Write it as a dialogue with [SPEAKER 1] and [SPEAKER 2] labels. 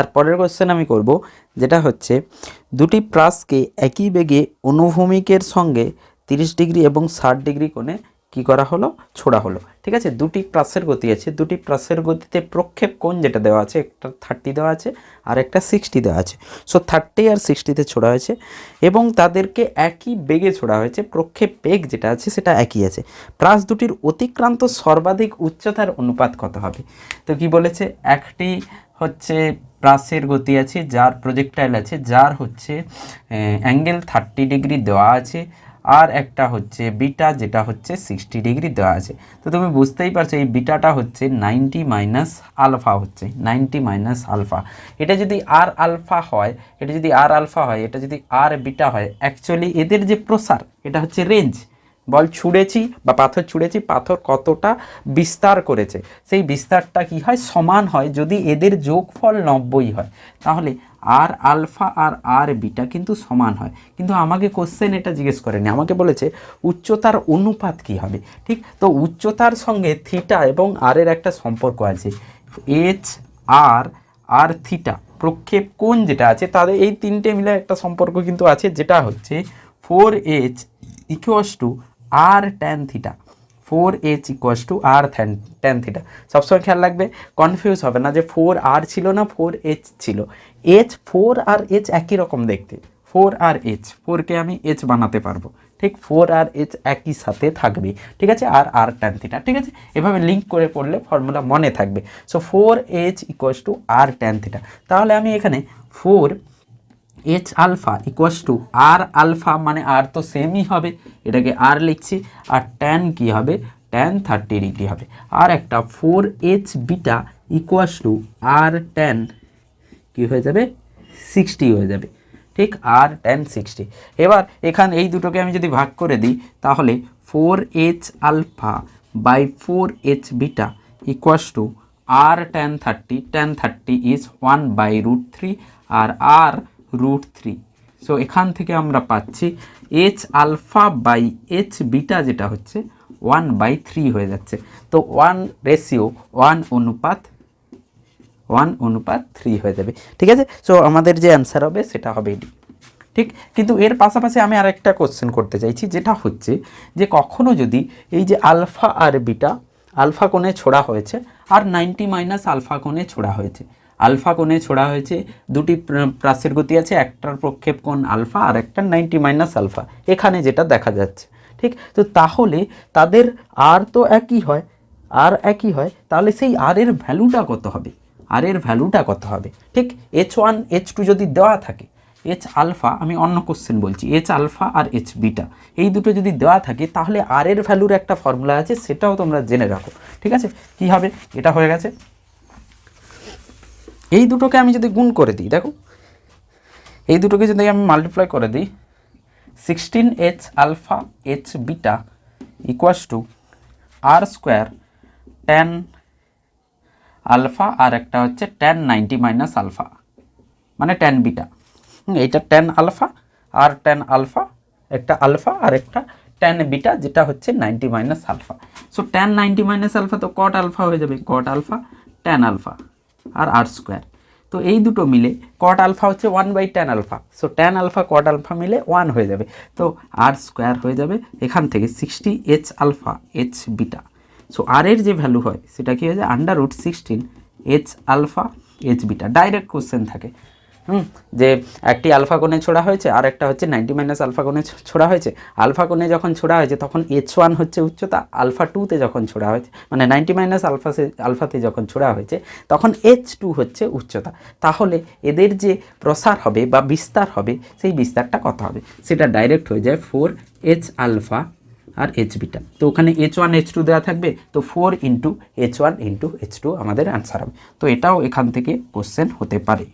[SPEAKER 1] তারপরের কোশ্চেন আমি করব, যেটা হচ্ছে, দুটি প্রাসকে একই বেগে অনুভূমিকের সঙ্গে তিরিশ ডিগ্রি এবং ষাট ডিগ্রি কোণে কি করা হলো? ছোড়া হলো। ঠিক আছে? দুটি প্রাসের গতি আছে। দুটি প্রাসের গতিতে প্রক্ষেপ কোণ যেটা দেওয়া আছে, একটা থার্টি দেওয়া আছে আর একটা সিক্সটি দেওয়া আছে। সো থার্টি আর সিক্সটিতে ছোড়া হয়েছে এবং তাদেরকে একই বেগে ছোড়া হয়েছে। প্রক্ষেপ বেগ যেটা আছে, সেটা একই আছে। প্রাস দুটির অতিক্রান্ত সর্বাধিক উচ্চতার অনুপাত কত হবে? তো কি বলেছে? একটি হচ্ছে প্রাসের গতি আছে, যার প্রজেক্টাইল আছে, যার হচ্ছে অ্যাঙ্গেল থার্টি ডিগ্রি দেওয়া আছে, আর একটা হচ্ছে বিটা যেটা হচ্ছে সিক্সটি ডিগ্রি দেওয়া আছে। তো তুমি বুঝতেই পারছ, এই বিটাটা হচ্ছে নাইনটি মাইনাস আলফা হচ্ছে নাইনটি মাইনাস আলফা এটা যদি আর আলফা হয়, এটা যদি আর আলফা হয়, এটা যদি আর বিটা হয় অ্যাকচুয়ালি এদের যে প্রসার, এটা হচ্ছে রেঞ্জ বল ছুঁড়েছি বা পাথর ছুঁড়েছি, পাথর কতটা বিস্তার করেছে? সেই বিস্তারটা কি হয়? সমান হয় যদি এদের যোগফল নব্বই হয়। তাহলে আর আলফা আর আর বিটা কিন্তু সমান হয়। কিন্তু আমাকে কোশ্চেন এটা জিজ্ঞেস করেনি। আমাকে বলেছে, উচ্চতার অনুপাত কি হবে? ঠিক? তো উচ্চতার সঙ্গে থিটা এবং আর এর একটা সম্পর্ক আছে। এইচ আর আর থিটা প্রক্ষেপ কোণ যেটা আছে, তাদের এই তিনটে মিলে একটা সম্পর্ক কিন্তু আছে, যেটা হচ্ছে four H equals two R tan theta four H equals two R than tan theta সবসময় খেয়াল রাখবে কনফিউজ হবে না যে ফোর আর ছিল না ফোর এইচ ছিল। এইচ ফোর আর এইচ একই রকম দেখতে। ফোর আর এইচ ফোরকে আমি এইচ বানাতে পারব। ঠিক ফোর আর এইচ একই সাথে থাকবে। ঠিক আছে? আর আর ট্যান থিটা ঠিক আছে? এভাবে লিঙ্ক করে পড়লে ফর্মুলা মনে থাকবে। So four H equals two R tan theta তাহলে আমি এখানে four H alpha equals two R alpha মানে আর তো সেমই হবে। এটাকে আর লিখছি। আর ট্যান কি হবে? ট্যান থার্টি ডিগ্রি হবে। আর একটা four H beta equals two R tan কী হয়ে যাবে? সিক্সটি হয়ে যাবে। ঠিক? আর টেন সিক্সটি এবার এখান এই দুটোকে আমি যদি ভাগ করে দিই, তাহলে four H alpha by four H beta equals two R tan thirty tan thirty is one by root three R R root three so এখান থেকে আমরা পাচ্ছি H alpha by H beta যেটা হচ্ছে ওয়ান বাই থ্রি হয়ে যাচ্ছে। তো one ratio one অনুপাত ওয়ান অনুপাত থ্রি হয়ে যাবে। ঠিক আছে? সো আমাদের যে অ্যান্সার হবে সেটা হবে এটি ঠিক? কিন্তু এর পাশাপাশি আমি আরেকটা কোশ্চেন করতে চাইছি, যেটা হচ্ছে যে কখনো যদি এই যে আলফা আর বিটা আলফা কোণে ছোড়া হয়েছে, আর নাইনটি মাইনাস আলফা কোণে ছোড়া হয়েছে আলফা কোণে ছোড়া হয়েছে। দুটি প্র- প্রাসের গতি আছে, একটার প্রক্ষেপ কোণ আলফা আর একটা নাইনটি মাইনাস আলফা। এখানে যেটা দেখা যাচ্ছে, ঠিক? তো তাহলে তাদের আর তো একই হয়, আর একই হয়, তাহলে সেই আর এর ভ্যালুটা কত হবে? আর এর ভ্যালুটা কত হবে? ঠিক? এইচ ওয়ান এইচ টু যদি দেওয়া থাকে এইচ আলফা, আমি অন্য কোশ্চেন বলছি এইচ আলফা আর এইচ বিটা, এই দুটো যদি দেওয়া থাকে, তাহলে আর এর ভ্যালুর একটা ফর্মুলা আছে, সেটাও তোমরা জেনে রাখো, ঠিক আছে? কি হবে? এটা হয়ে গেছে। এই দুটোকে আমি যদি গুণ করে দিই, দেখো। এই দুটোকে যদি আমি মাল্টিপ্লাই করে দিই sixteen H alpha H beta equals two R square tan alpha আর একটা হচ্ছে টেন নাইনটি মাইনাস আলফা মানে টেন বিটা এইটা টেন আলফা আর টেন আলফা একটা আলফা আর একটা টেন বিটা যেটা হচ্ছে ninety minus alpha so tan ninety minus alpha তো কট আলফা হয়ে যাবে। কট আলফা টেন আলফা আর আর স্কোয়ার তো এই দুটো মিলে কট আলফা হচ্ছে one by tan alpha so tan alpha cot alpha মিলে ওয়ান হয়ে যাবে। তো আর স্কোয়ার হয়ে যাবে এখান থেকে sixty H alpha H beta so R এর যে ভ্যালু হয়, সেটা কি হয়ে যায়? Under root sixteen H alpha H beta direct question থাকে। হুম, যে একটি আলফা কোণে ছোড়া হয়েছে, আর একটা হচ্ছে নাইনটি মাইনাস আলফা কোণে ছোড়া হয়েছে। আলফা কোণে যখন ছোড়া হয়েছে, তখন এইচ ওয়ান হচ্ছে উচ্চতা, আলফা টুতে যখন ছোড়া হয়েছে মানে নাইনটি মাইনাস আলফা আলফাতে যখন ছোড়া হয়েছে, তখন এইচ টু হচ্ছে উচ্চতা। তাহলে এদের যে প্রসার হবে বা বিস্তার হবে, সেই বিস্তারটা কত হবে? সেটা ডাইরেক্ট হয়ে যায় ফোর এইচ আলফা আর এইচ বিটা তো ওখানে এইচ ওয়ান এইচ টু দেওয়া থাকবে, তো four into H one into H two আমাদের অ্যান্সার হবে। তো এটাও এখান থেকে কোশ্চেন হতে পারে।